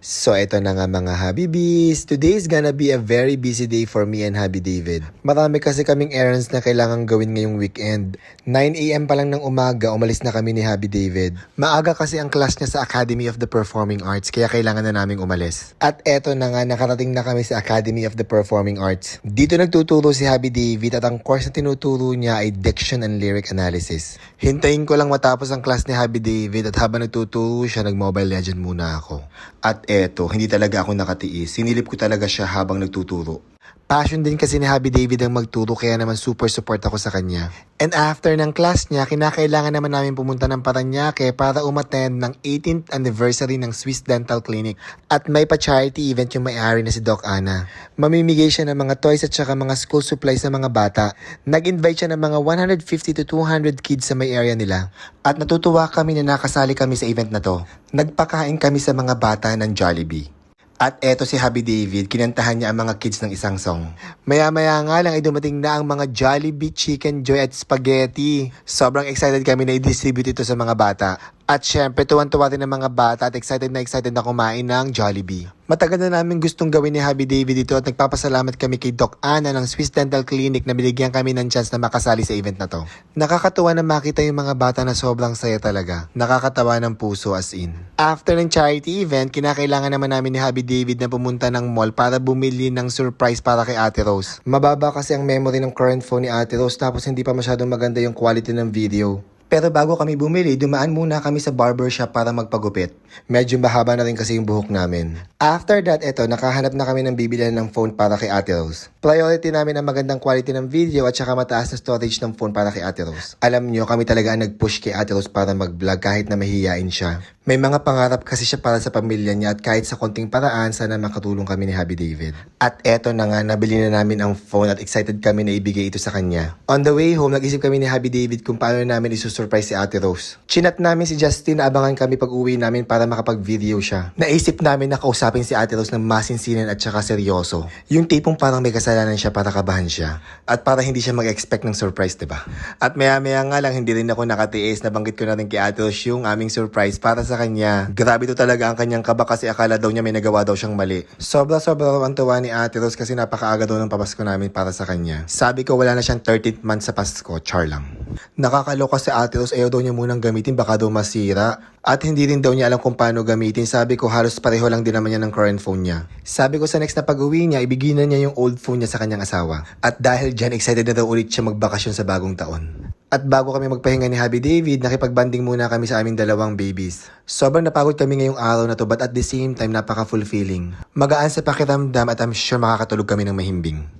So ito na nga mga Habibis. Today is gonna be a very busy day for me and Habi David. Marami kasi kaming errands na kailangan gawin ngayong weekend. 9am pa lang ng umaga, umalis na kami ni Habi David. Maaga kasi ang class niya sa Academy of the Performing Arts, kaya kailangan na naming umalis. At eto na nga, nakarating na kami sa Academy of the Performing Arts. Dito nagtuturo si Habi David at ang course na tinuturo niya ay Diction and Lyric Analysis. Hintayin ko lang matapos ang class ni Habi David at habang nagtuturo siya, nag-mobile legend muna ako. At eto, hindi talaga ako nakatiis. Sinilip ko talaga siya habang nagtuturo. Passion din kasi ni Habi David ang magturo kaya naman super support ako sa kanya. And after ng class niya, kinakailangan naman namin pumunta ng Paranaque para umattend ng 18th anniversary ng Swiss Dental Clinic. At may pa-charity event yung may-ari na si Doc Ana. Mamimigay siya ng mga toys at saka mga school supplies sa mga bata. Nag-invite siya ng mga 150 to 200 kids sa may area nila. At natutuwa kami na nakasali kami sa event na to. Nagpakain kami sa mga bata ng Jollibee. At eto si Happy David, kinantahan niya ang mga kids ng isang song. Maya-maya nga lang ay dumating na ang mga Jollibee Chicken Joy at Spaghetti. Sobrang excited kami na i-distribute ito sa mga bata. At syempre, tuwan-tuwa din ang mga bata at excited na excited na kumain ng Jollibee. Matagal na namin gustong gawin ni Happy David ito at nagpapasalamat kami kay Doc Ana ng Swiss Dental Clinic na binigyan kami ng chance na makasali sa event na to. Nakakatuwa na makita yung mga bata na sobrang saya talaga. Nakakatawa ng puso as in. After ng charity event, kinakailangan naman namin ni Happy David na pumunta ng mall para bumili ng surprise para kay Ate Rose. Mababa kasi ang memory ng current phone ni Ate Rose tapos hindi pa masyadong maganda yung quality ng video. Pero bago kami bumili, dumaan muna kami sa barbershop para magpagupit. Medyo mahaba na rin kasi yung buhok namin. After that, eto, nakahanap na kami ng bibilihan ng phone para kay Ate Rose. Priority namin ang magandang quality ng video at saka mataas na storage ng phone para kay Ate Rose. Alam nyo, kami talaga ang nag-push kay Ate Rose para mag-vlog kahit na mahihiyain siya. May mga pangarap kasi siya para sa pamilya niya at kahit sa konting paraan, sana makatulong kami ni Happy David. At eto na nga, nabili na namin ang phone at excited kami na ibigay ito sa kanya. On the way home, nag-isip kami ni Happy David kung paano namin isusurprise si Ate Rose. Chinat namin si Justin na abangan kami pag uwi namin para makapag-video siya. Naisip namin na kausapin si Ate Rose ng masinsinan at saka seryoso. Yung tipong parang may kasalanan siya para kabahan siya. At para hindi siya mag-expect ng surprise, ba? At maya-maya nga lang, hindi rin ako nakatiis. Nabanggit ko na rin kay Ate Rose yung aming surprise para sa kanya. Grabe to talaga ang kanyang kaba kasi akala daw niya may nagawa daw siyang mali. Sobra-sobra ang tuwa ni Ate Rose kasi napakaaga daw ng papasko namin para sa kanya. Sabi ko wala na siyang 13th month sa Pasko, char lang. Nakakaloka si Ate Rose, ayaw daw niya munang gamitin, baka daw masira. At hindi rin daw niya alam kung paano gamitin. Sabi ko halos pareho lang din naman niya ng current phone niya. Sabi ko sa next na pag-uwi niya, ibigay na niya yung old phone niya sa kanyang asawa. At dahil dyan, excited na daw ulit siya magbakasyon sa bagong taon. At bago kami magpahinga ni Happy David, nakipagbanding muna kami sa aming dalawang babies. Sobrang napagod kami ngayong araw na to but at the same time napaka-fulfilling. Magaan sa pakiramdam at I'm sure makakatulog kami ng mahimbing.